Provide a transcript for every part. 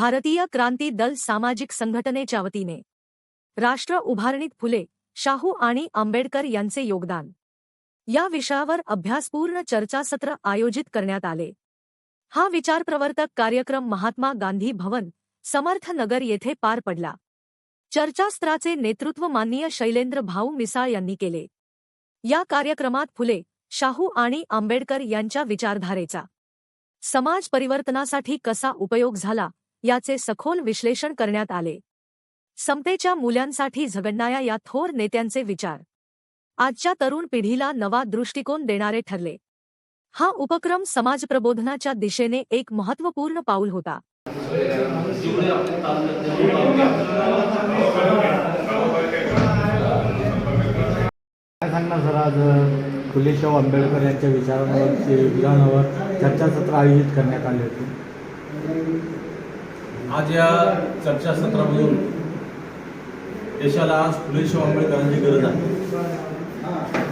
भारतीय क्रांती दल सामाजिक संघटनेच्या वतीने राष्ट्र उभारणीत फुले शाहू आणि आंबेडकर यांचे योगदान. या विषयावर अभ्यासपूर्ण चर्चासत्र आयोजित करण्यात आले. हा विचारप्रवर्तक कार्यक्रम महात्मा गांधी भवन समर्थ नगर येथे पार पडला. चर्चास्त्राचे नेतृत्व माननीय शैलेंद्र भाऊ मिसाळ यांनी केले. या कार्यक्रमात फुले शाहू आणि आंबेडकर यांच्या विचारधारेचा. समाज परिवर्तनासाठी कसा उपयोग झाला याचे सखोल विश्लेषण करण्यात आले. समतेच्या मूल्यांसाठी झगडणाऱ्या या थोर नेत्यांचे विचार. आजच्या तरुण पिढीला नवा दृष्टिकोन देणारे ठरले. हा उपक्रम समाजप्रबोधनाच्या दिशेने एक महत्त्वपूर्ण पाऊल होता. सांगणार सर आज फुले आंबेडकर यांच्या विचारांवर विधानावर चर्चासत्र आयोजित करण्यात आले होते. आज या चर्चासत्रामधून देशाला आज फुले शाहू आंबेडकरांची गरज आहे.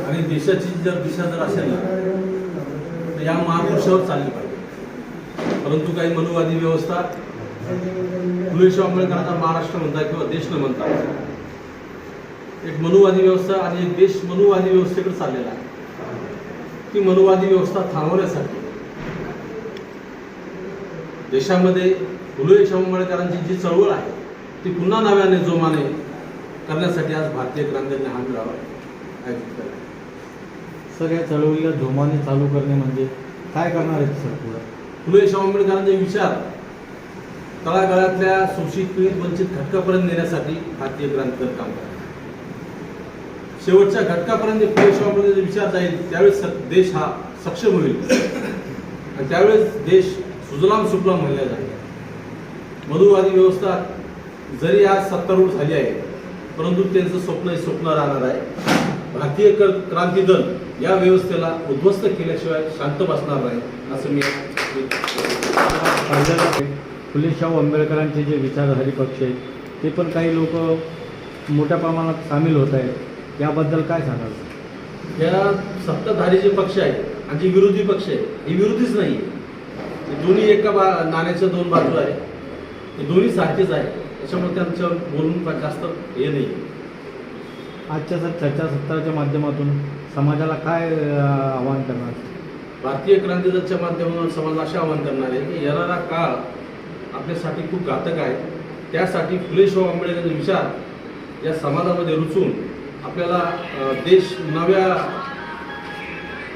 आणि देशाची जर दिशा जर असेल तर या महापुरुषावर चालली पाहिजे. परंतु काही मनुवादी व्यवस्था फुले शाहू आंबेडकरांचा महाराष्ट्र म्हणतात किंवा देश न म्हणतात. एक मनुवादी व्यवस्था आणि एक देश मनुवादी व्यवस्थेकडे चाललेला आहे. ती मनुवादी व्यवस्था थांबवण्यासाठी देशामध्ये फुले आंबेडकरांची जी चळवळ आहे ती पुन्हा नव्याने जोमाने करण्यासाठी आज भारतीय क्रांतीने हा मेळावा आयोजित केला या चळवळीला जोमाने चालू करणे म्हणजे काय करणार आहेत सर पुढं? फुले शाहू आंबेडकरांचे विचार तळागाळातल्या शोषित पीडित वंचित घटकापर्यंत नेण्यासाठी भारतीय क्रांती दल काम करते शेवटच्या घटकापर्यंत फुले शाहू आंबेडकरांचे विचार जाईल त्यावेळेस देश हा सक्षम होईल. आणि त्यावेळेस देश सुजलाम सुफलाम म्हणल्या जाईल मधुवादी व्यवस्था जरी आज सत्तारूढ झाली आहे परंतु त्यांचं स्वप्न हे स्वप्न राहणार आहे. भारतीय क्रांती दल या व्यवस्थेला उद्ध्वस्त केल्याशिवाय शांत बसणार नाही असं मी फुले शाहू आंबेडकरांचे जे विचारधारी पक्ष आहेत ते पण काही लोक मोठ्या प्रमाणात सामील होत आहेत. याबद्दल काय सांगाल? या सत्ताधारी जे पक्ष आहेत आणि जे विरोधी पक्ष आहे हे विरोधीच नाही आहे दोन्ही एका बा नाण्याच्या दोन बाजू आहे. हे दोन्ही सारखेच आहे. त्याच्यामुळे त्यांच्यावर बोलून जास्त हे नाही. आजच्या सर चर्चासत्राच्या माध्यमातून समाजाला काय आवाहन करणार? भारतीय क्रांती दलच्या माध्यमातून समाज असे आवाहन करणार आहे की येणारा काळ आपल्यासाठी खूप घातक आहे. त्यासाठी फुले शाहू आंबेडकरांचे विचार या समाजामध्ये रुचून आपल्याला देश नव्या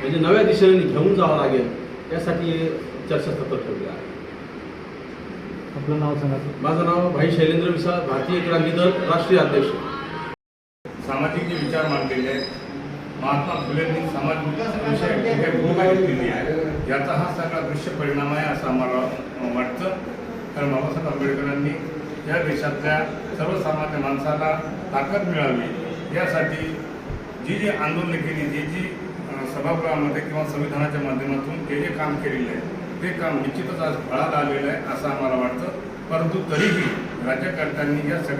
म्हणजे नव्या दिशेने घेऊन जावं लागेल. त्यासाठी चर्चासत्र ठेवले आहे. आपलं नाव सांगा माझं नाव भाई शैलेंद्र विशाल भारतीय क्रांती दल राष्ट्रीय अध्यक्ष. सामाजिक जे विचार मांडलेले आहेत महात्मा फुलेंनी समाज विषय भूमिका घेतलेली आहे याचा हा सगळा दृश्य परिणाम आहे असं आम्हाला वाटतं. कारण बाबासाहेब आंबेडकरांनी या देशातल्या सर्वसामान्य माणसाला ताकद मिळावी यासाठी जी जी आंदोलनं केली जी जी सभागृहामध्ये किंवा संविधानाच्या माध्यमातून जे जे काम केलेलं आहे हे काम निश्चितच आज फळाला आलेलं आहे असं आम्हाला वाटतं. परंतु तरीही राज्यकर्त्यांनी या सगळ्या